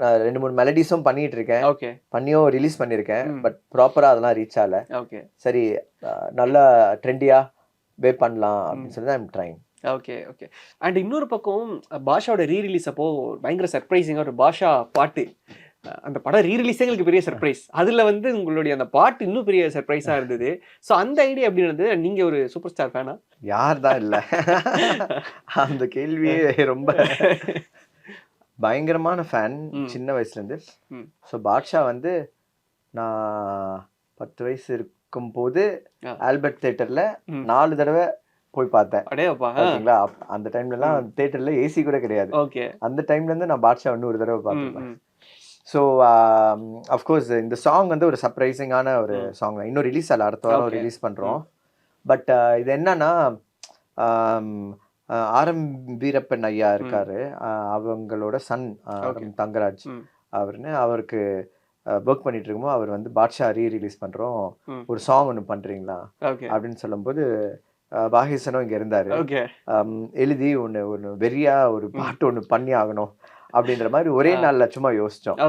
நான் ரெண்டு மூணு மெலடிஸும் பண்ணிட்டு இருக்கேன் ஓகே பண்ணியும் ரிலீஸ் பண்ணியிருக்கேன். பட் ப்ராப்பரா அதெல்லாம் ரீச் ஆகல. ஓகே சரி நல்லா ட்ரெண்டியா வே பண்ணலாம் அப்படின்னு சொல்லி I'm trying okay okay and இன்னொரு பக்கம் பாஷாவோட ரீ ரிலீஸ் அப்போ பயங்கர சர்ப்ரைசிங்காக ஒரு பாஷா பாட்டு. அந்த படம் ரீ ரிலீஸே எங்களுக்கு பெரிய சர்ப்ரைஸ் அதுல வந்து உங்களுடைய அந்த பாட்டு இன்னும் பெரிய சர்ப்ரைஸா இருந்தது. ஸோ அந்த ஐடியா எப்படி இருந்தது நீங்க ஒரு சூப்பர் ஸ்டார் ஃபேனா யார் தான் இல்ல? அந்த கேள்வியே ரொம்ப பயங்கரமான ஃபேன். சின்ன வயசுல இருந்து ம். ஸோ பாட்ஷா வந்து நான் பத்து வயசு இருக்கும் போது. ஆல்பர்ட் தேட்டர்ல. நாலு தடவை போய் பார்த்தேன். அந்த டைம்ல எல்லாம் தேட்டர்ல ஏசி கூட கிடையாது. ஓகே. அந்த டைம்ல இருந்து நான் பாட்ஷா இன்னும் ஒரு தடவை பார்த்துருப்பேன் ம். ஸோ அஃப்கோர்ஸ் இந்த சாங் வந்து ஒரு சர்ப்ரைசிங்கான ஒரு சாங் தான். இன்னும் ரிலீஸ் ஆகல அடுத்த வாரம். ரிலீஸ் பண்ணுறோம் பட் இது என்னன்னா ஆரம் வீரப்பன் ஐயா இருக்காரு. அவங்களோட சன் தங்கராஜ் ம். அவருன்னு அவருக்கு ஒர்க் பண்ணிட்டு இருக்கும்போது அவர் வந்து பாட்ஷா ரீ ரிலீஸ் பண்றோம். ஒரு சாங் ஒன்று பண்றீங்களா? அப்படின்னு சொல்லும்போது பாகேசனும் இங்க இருந்தாரு. எழுதி ஒன்று ஒன்று வெறியா ஒரு பாட்டு ஒன்று பண்ணி ஆகணும் அப்படின்ற மாதிரி ஒரே நாள்ல சும்மா யோசிச்சோம்.